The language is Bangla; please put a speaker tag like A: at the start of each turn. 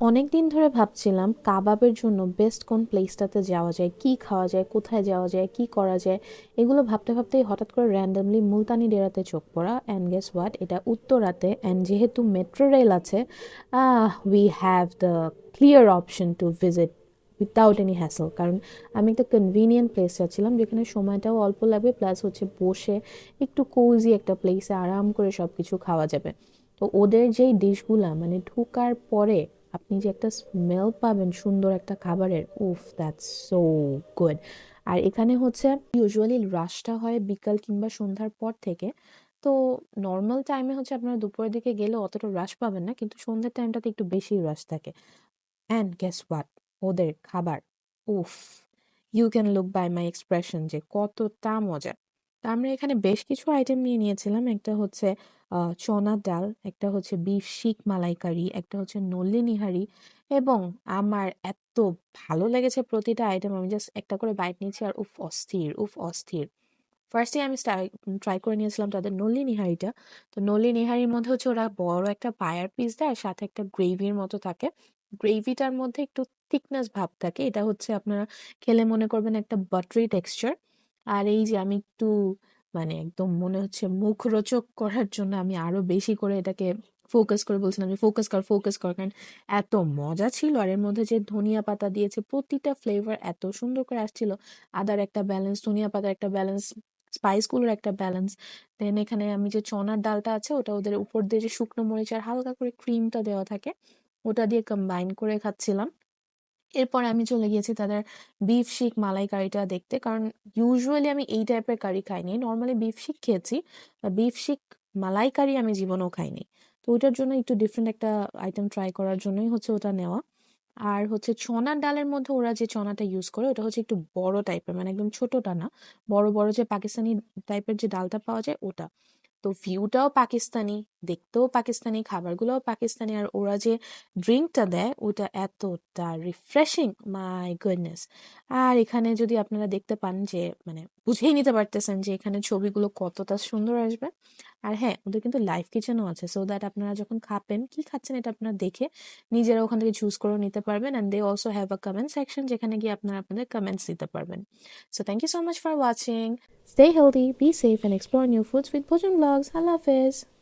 A: অনেক দিন ধরে ভাবছিলাম কাবাবের জন্য বেস্ট কোন প্লেসটাতে যাওয়া যায়, কি খাওয়া যায়, কোথায় যাওয়া যায়, কি করা যায়, এগুলো ভাবতে ভাবতেই হঠাৎ করে র্যান্ডামলি মুলতানি ডেরাতে চোখ পড়া অ্যান্ড গেস হোয়াট এটা উত্তরাতে অ্যান্ড যেহেতু মেট্রো রেল আছে we have the clear option to visit without any hassle কারণ আমি একটা কনভিনিয়েন্ট প্লেস চাচ্ছিলাম যেখানে সময়টাও অল্প লাগবে প্লাস হচ্ছে বসে একটু কোজি একটা প্লেসে আরাম করে সব কিছু খাওয়া যাবে। তো ওদের যেই ডিশগুলা মানে ঢুকার পরে আপনি যে একটা স্মেল পাবেন সুন্দর একটা খাবারের, উফ দ্যাটস সো গুড আর এখানে হচ্ছে ইউজুয়ালি রাশটা হয় বিকাল কিংবা সন্ধ্যার পর থেকে। তো নর্মাল টাইমে হচ্ছে আপনারা দুপুরের দিকে গেলে অতটা রাশ পাবেন না, কিন্তু সন্ধ্যের টাইমটাতে একটু বেশি রাশ থাকে। অ্যান্ড গ্যাস হোয়াট ওদের খাবার, উফ you can look by my expression যে কতটা মজা। তা আমরা এখানে বেশ কিছু আইটেম নিয়ে নিয়েছিলাম। একটা হচ্ছে চনার ডাল, একটা হচ্ছে বিফ শিক মালাইকারি, একটা হচ্ছে নল্লি নিহারি এবং আমার এত ভালো লেগেছে প্রতিটা আইটেম আমি জাস্ট একটা করে বাইট নিয়েছি আর উফ, অস্থির উফ, অস্থির। ফার্স্টে আমি ট্রাই করে নিয়েছিলাম তাদের নল্লি নিহারিটা। তো নল্লি নিহারির মধ্যে হচ্ছে ওরা বড় একটা পায়ার পিস দেয় আর সাথে একটা গ্রেভির মতো থাকে। গ্রেভিটার মধ্যে একটু থিকনেস ভাব থাকে। এটা হচ্ছে আপনারা খেলে মনে করবেন একটা বাটারি টেক্সচার আর এই যে আমি একটু মানে একদম মনে হচ্ছে মুখরোচক করার জন্য আমি আরও বেশি করে এটাকে ফোকাস করে বলছিলাম যে ফোকাস কর ফোকাস কর। কারণ এত মজা ছিল আর এর মধ্যে যে ধনিয়া পাতা দিয়েছে, প্রতিটা ফ্লেভার এত সুন্দর করে আসছিল। আদার একটা ব্যালেন্স ধনিয়া পাতার একটা ব্যালেন্স স্পাইসগুলোর একটা ব্যালেন্স দেন এখানে আমি যে চনার ডালটা আছে, ওটা ওদের উপর দিয়ে যে শুকনো মরিচ আর হালকা করে ক্রিমটা দেওয়া থাকে, ওটা দিয়ে কম্বাইন করে খাচ্ছিলাম। এরপর আমি চলে গিয়েছি তাদের বিফ শিক মালাই কারিটা দেখতে। কারণ ইউজুয়ালি আমি এই টাইপের কারি খাইনি। নর্মালি বিফ শিক খেয়েছি বিফ শিক মালাই কারি আমি জীবনেও খাইনি। তো ওইটার জন্য একটু ডিফারেন্ট একটা আইটেম ট্রাই করার জন্যই হচ্ছে ওটা নেওয়া। আর হচ্ছে চনার ডালের মধ্যে ওরা যে চনাটা ইউজ করে, ওটা হচ্ছে একটু বড় টাইপের মানে একদম ছোটটা না। বড় বড় যে পাকিস্তানি টাইপের যে ডালটা পাওয়া যায়, ওটা। তো ভিউটাও পাকিস্তানি, দেখতেও পাকিস্তানি, খাবারগুলোও পাকিস্তানি, আর ওরা যে ড্রিঙ্কটা দেয়, ওটা এতটা রিফ্রেশিং মাই গুডনেস আর এখানে যদি আপনারা দেখতে পান যে মানে বুঝেই নিতে পারতেছেন যে এখানে ছবিগুলো কতটা সুন্দর আসবে। আর হ্যাঁ ওদের কিন্তু লাইফ কিচেনও আছে। সো দ্যাট আপনারা যখন খাবেন, কি খাচ্ছেন এটা আপনারা দেখে নিজেরা ওখান থেকে চুজ করে নিতে পারবেন। And they also have a comment section যেখানে গিয়ে আপনারা আপনাদের কমেন্টস দিতে পারবেন। So thank you so much for watching stay healthy be safe and explore new foods with Bhojan blogs Allah Hafiz.